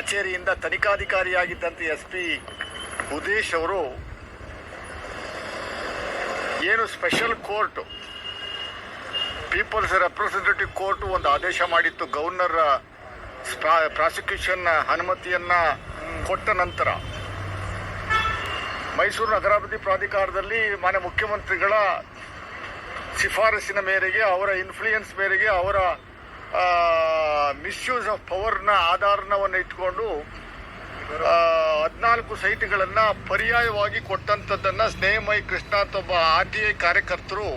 ಕಚೇರಿಯಿಂದ ತನಿಖಾಧಿಕಾರಿಯಾಗಿದ್ದಂತೆ S P Udesh ಅವರು ಏನು special court, people's representative court ಒಂದು ಆದೇಶ ಮಾಡಿತ್ತು. ಗವರ್ನರ್ ಪ್ರಾಸಿಕ್ಯೂಷನ್ ಅನುಮತಿಯನ್ನ ಕೊಟ್ಟ ನಂತರ ಮೈಸೂರು ನಗರಾಭಿವೃದ್ಧಿ ಪ್ರಾಧಿಕಾರದಲ್ಲಿ ಮಾನ್ಯ ಮುಖ್ಯಮಂತ್ರಿಗಳ ಶಿಫಾರಸಿನ ಮೇರೆಗೆ, ಅವರ ಇನ್ಫ್ಲೂಯೆನ್ಸ್ ಮೇರೆಗೆ ಅವರ ಮಿಸ್ಯೂಸ್ ಆಫ್ ಪವರ್ನ ಆಧಾರವನ್ನು ಇಟ್ಕೊಂಡು ಹದಿನಾಲ್ಕು ಸೈಟ್ಗಳನ್ನು ಪರ್ಯಾಯವಾಗಿ ಕೊಟ್ಟಂಥದ್ದನ್ನು ಸ್ನೇಹಮಯಿ ಕೃಷ್ಣ ಅಂತ ಒಬ್ಬ ಆರ್ ಟಿ ಐ ಕಾರ್ಯಕರ್ತರು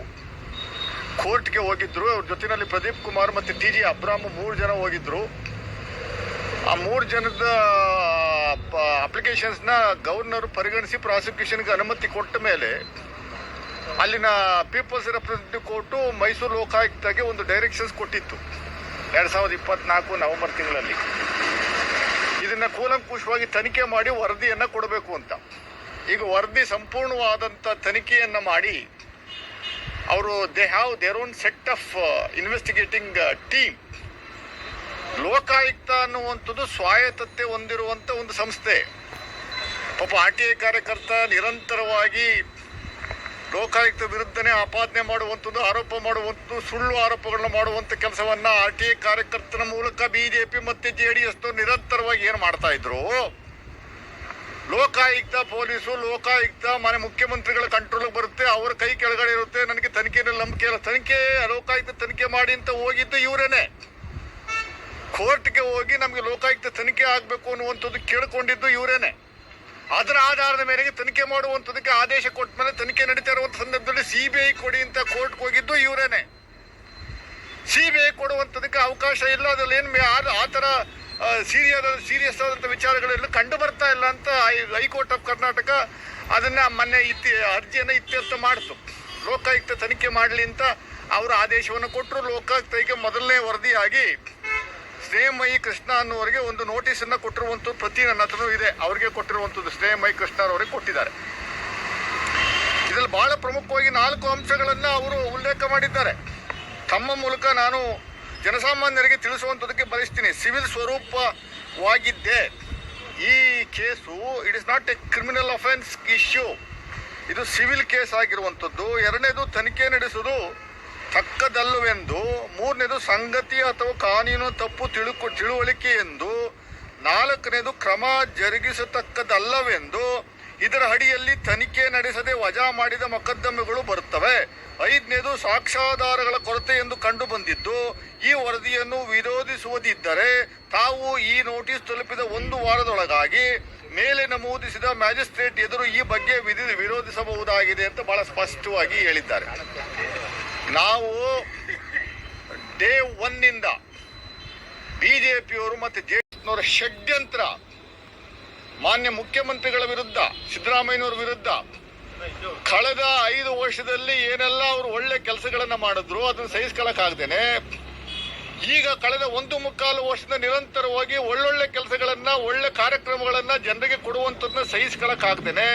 ಕೋರ್ಟ್ಗೆ ಹೋಗಿದ್ರು. ಅವ್ರ ಜೊತೆಯಲ್ಲಿ ಪ್ರದೀಪ್ ಕುಮಾರ್ ಮತ್ತು ಟಿ ಜಿ ಅಬ್ರಾಮ್ ಮೂರು ಜನ ಹೋಗಿದ್ರು. ಆ ಮೂರು ಜನದ ಅಪ್ಲಿಕೇಶನ್ಸ್ನ ಗವರ್ನರ್ ಪರಿಗಣಿಸಿ ಪ್ರಾಸಿಕ್ಯೂಷನ್ಗೆ ಅನುಮತಿ ಕೊಟ್ಟ ಮೇಲೆ ಅಲ್ಲಿನ ಪೀಪಲ್ಸ್ ರೆಪ್ರೆಸೆಂಟೇಟಿವ್ ಕೋರ್ಟು ಮೈಸೂರು ಲೋಕಾಯುಕ್ತಗೆ ಒಂದು ಡೈರೆಕ್ಷನ್ಸ್ ಕೊಟ್ಟಿತ್ತು. ಎರಡು ಸಾವಿರದ ಇಪ್ಪತ್ನಾಲ್ಕು ನವೆಂಬರ್ ತಿಂಗಳಲ್ಲಿ. ಇದನ್ನ ಕೂಲಂಕುಷವಾಗಿ ತನಿಖೆ ಮಾಡಿ ವರದಿಯನ್ನ ಕೊಡಬೇಕು ಅಂತ. ಈಗ ವರದಿ ಸಂಪೂರ್ಣವಾದಂಥ ತನಿಖೆಯನ್ನ ಮಾಡಿ ಅವರು they have their own set of investigating team. Lokayukta ಅನ್ನುವಂಥದ್ದು ಸ್ವಾಯತ್ತತೆ ಹೊಂದಿರುವಂಥ ಒಂದು ಸಂಸ್ಥೆ. ಪಾಪ ಆರ್ ಟಿ ಐ ಕಾರ್ಯಕರ್ತ ನಿರಂತರವಾಗಿ ಲೋಕಾಯುಕ್ತ ವಿರುದ್ಧನೇ ಆಪಾದನೆ ಮಾಡುವಂಥದ್ದು, ಆರೋಪ ಮಾಡುವಂಥದ್ದು, ಸುಳ್ಳು ಆರೋಪಗಳನ್ನು ಮಾಡುವಂಥ ಕೆಲಸವನ್ನ ಆರ್ ಟಿ ಐ ಕಾರ್ಯಕರ್ತನ ಮೂಲಕ ಬಿಜೆಪಿ ಮತ್ತೆ ಜೆ ಡಿ ಎಸ್ ನಿರಂತರವಾಗಿ ಏನು ಮಾಡ್ತಾ ಇದ್ರು? ಲೋಕಾಯುಕ್ತ ಪೊಲೀಸು, ಲೋಕಾಯುಕ್ತ ಮನೆ ಮುಖ್ಯಮಂತ್ರಿಗಳ ಕಂಟ್ರೋಲ್ ಬರುತ್ತೆ, ಅವರ ಕೈ ಕೆಳಗಡೆ ಇರುತ್ತೆ, ನನಗೆ ತನಿಖೆಯಲ್ಲಿ ನಂಬಿಕೆ ಇಲ್ಲ. ತನಿಖೆ, ಲೋಕಾಯುಕ್ತ ತನಿಖೆ ಮಾಡಿ ಅಂತ ಹೋಗಿದ್ದು ಇವರೇನೆ. ಕೋರ್ಟ್ಗೆ ಹೋಗಿ ನಮಗೆ ಲೋಕಾಯುಕ್ತ ತನಿಖೆ ಆಗಬೇಕು ಅನ್ನುವಂಥದ್ದು ಕೇಳ್ಕೊಂಡಿದ್ದು ಇವರೇನೆ. ಅದರ ಆಧಾರದ ಮೇರೆಗೆ ತನಿಖೆ ಮಾಡುವಂಥದಕ್ಕೆ ಆದೇಶ ಕೊಟ್ಟ ಮೇಲೆ ತನಿಖೆ ನಡೀತಾ ಇರುವಂಥ ಸಂದರ್ಭದಲ್ಲಿ ಸಿ ಬಿ ಐ ಕೊಡಿ ಅಂತ ಕೋರ್ಟ್ಗೆ ಹೋಗಿದ್ದು ಇವರೇನೆ. ಸಿ ಬಿ ಐ ಕೊಡುವಂಥದ್ದಕ್ಕೆ ಅವಕಾಶ ಇಲ್ಲ, ಅದ್ರಲ್ಲಿ ಏನು ಆ ಥರ ಸೀರಿಯಸ್ ಸೀರಿಯಸ್ ಆದಂಥ ವಿಚಾರಗಳೆಲ್ಲ ಕಂಡು ಬರ್ತಾ ಇಲ್ಲ ಅಂತ ಹೈಕೋರ್ಟ್ ಆಫ್ ಕರ್ನಾಟಕ ಅದನ್ನ ಮೊನ್ನೆ ಇತ್ತಿ ಅರ್ಜಿಯನ್ನು ಇತ್ಯರ್ಥ ಮಾಡಿತು. ಲೋಕಾಯುಕ್ತ ತನಿಖೆ ಮಾಡಲಿ ಅಂತ ಅವರು ಆದೇಶವನ್ನು ಕೊಟ್ಟರು ಲೋಕಾಯುಕ್ತಕ್ಕೆ ಮೊದಲನೇ ವರದಿಯಾಗಿ ಸ್ನೇಹಮಯಿ ಕೃಷ್ಣ ಅನ್ನೋರಿಗೆ ಒಂದು ನೋಟಿಸನ್ನು ಕೊಟ್ಟಿರುವಂಥದ್ದು ಪ್ರತಿ ನನ್ನ ಹತ್ರನೂ ಇದೆ. ಅವ್ರಿಗೆ ಕೊಟ್ಟಿರುವಂಥದ್ದು ಸ್ನೇಹಮಯಿ ಕೃಷ್ಣ ಅವರಿಗೆ ಕೊಟ್ಟಿದ್ದಾರೆ. ಇದರಲ್ಲಿ ಬಹಳ ಪ್ರಮುಖವಾಗಿ ನಾಲ್ಕು ಅಂಶಗಳನ್ನು ಅವರು ಉಲ್ಲೇಖ ಮಾಡಿದ್ದಾರೆ. ತಮ್ಮ ಮೂಲಕ ನಾನು ಜನಸಾಮಾನ್ಯರಿಗೆ ತಿಳಿಸುವಂಥದ್ದಕ್ಕೆ ಬಯಸ್ತೀನಿ. ಸಿವಿಲ್ ಸ್ವರೂಪವಾಗಿದ್ದೆ ಈ case it is not a criminal offence issue ಇದು ಸಿವಿಲ್ ಕೇಸ್ ಆಗಿರುವಂಥದ್ದು ಎರಡನೇದು ತನಿಖೆ ನಡೆಸುವುದು ತಕ್ಕದಲ್ಲವೆಂದು ಮೂರನೇದು ಸಂಗತಿ ಅಥವಾ ಕಾನೂನು ತಪ್ಪು ತಿಳುಕು, ತಿಳುವಳಿಕೆ ಎಂದು, ನಾಲ್ಕನೇದು ಕ್ರಮ ಜರುಗಿಸತಕ್ಕದಲ್ಲವೆಂದು ಇದರ ಅಡಿಯಲ್ಲಿ ತನಿಖೆ ನಡೆಸದೆ ವಜಾ ಮಾಡಿದ ಮೊಕದ್ದಮೆಗಳು ಬರುತ್ತವೆ. ಐದನೇದು ಸಾಕ್ಷ್ಯಾಧಾರಗಳ ಕೊರತೆ ಎಂದು ಕಂಡು ಬಂದಿದ್ದು ಈ ವರದಿಯನ್ನು ವಿರೋಧಿಸುವುದಿದ್ದರೆ ತಾವು ಈ ನೋಟಿಸ್ ತಲುಪಿದ ಒಂದು ವಾರದೊಳಗಾಗಿ ಮೇಲೆ ನಮೂದಿಸಿದ ಮ್ಯಾಜಿಸ್ಟ್ರೇಟ್ ಎದುರು ಈ ಬಗ್ಗೆ ವಿಧಿ ವಿರೋಧಿಸಬಹುದಾಗಿದೆ ಅಂತ ಬಹಳ ಸ್ಪಷ್ಟವಾಗಿ ಹೇಳಿದ್ದಾರೆ. ನಾವು ಡೇ ಒನ್ನಿಂದ ಬಿಜೆಪಿಯವರು ಮತ್ತು ಜೆ ಷಡ್ಯಂತ್ರ ಮಾನ್ಯ ಮುಖ್ಯಮಂತ್ರಿಗಳ ವಿರುದ್ಧ, ಸಿದ್ದರಾಮಯ್ಯನವರ ವಿರುದ್ಧ ಕಳೆದ ಐದು ವರ್ಷದಲ್ಲಿ ಏನೆಲ್ಲ ಅವರು ಒಳ್ಳೆ ಕೆಲಸಗಳನ್ನು ಮಾಡಿದ್ರು, ಅದನ್ನು ಸಹಿಸ್ಕೊಳಕ್ಕಾಗ್ದೇನೆ. ಈಗ ಕಳೆದ ಒಂದು ಮುಕ್ಕಾಲು ವರ್ಷದಿಂದ ನಿರಂತರವಾಗಿ ಒಳ್ಳೊಳ್ಳೆ ಕೆಲಸಗಳನ್ನ, ಒಳ್ಳೆ ಕಾರ್ಯಕ್ರಮಗಳನ್ನ ಜನರಿಗೆ ಕೊಡುವಂಥದ್ದನ್ನ ಸಹಿಸ್ಕೊಳಕ್ಕಾಗ್ದೇನೆ.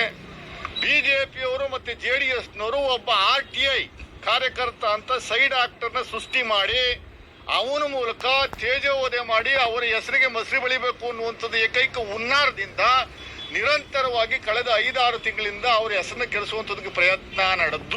ಬಿಜೆಪಿಯವರು ಮತ್ತೆ ಜೆ ಡಿ ಎಸ್ನವರು ಒಬ್ಬ ಆರ್ ಟಿ ಐ ಕಾರ್ಯಕರ್ತ ಅಂತ ಸೈಡ್ ಆಕ್ಟರ್ನ ಸೃಷ್ಟಿ ಮಾಡಿ, ಅವನ ಮೂಲಕ ತೇಜೋವಧೆ ಮಾಡಿ ಅವರ ಹೆಸರಿಗೆ ಮಸರಿ ಬಳಿಬೇಕು ಅನ್ನುವಂಥದ್ದು ಏಕೈಕ ಹುನ್ನಾರದಿಂದ ನಿರಂತರವಾಗಿ ಕಳೆದ ಐದಾರು ತಿಂಗಳಿಂದ ಅವರ ಹೆಸರನ್ನ ಕೆಡಿಸುವಂಥದ್ದಕ್ಕೆ ಪ್ರಯತ್ನ ನಡೆದ್ರು.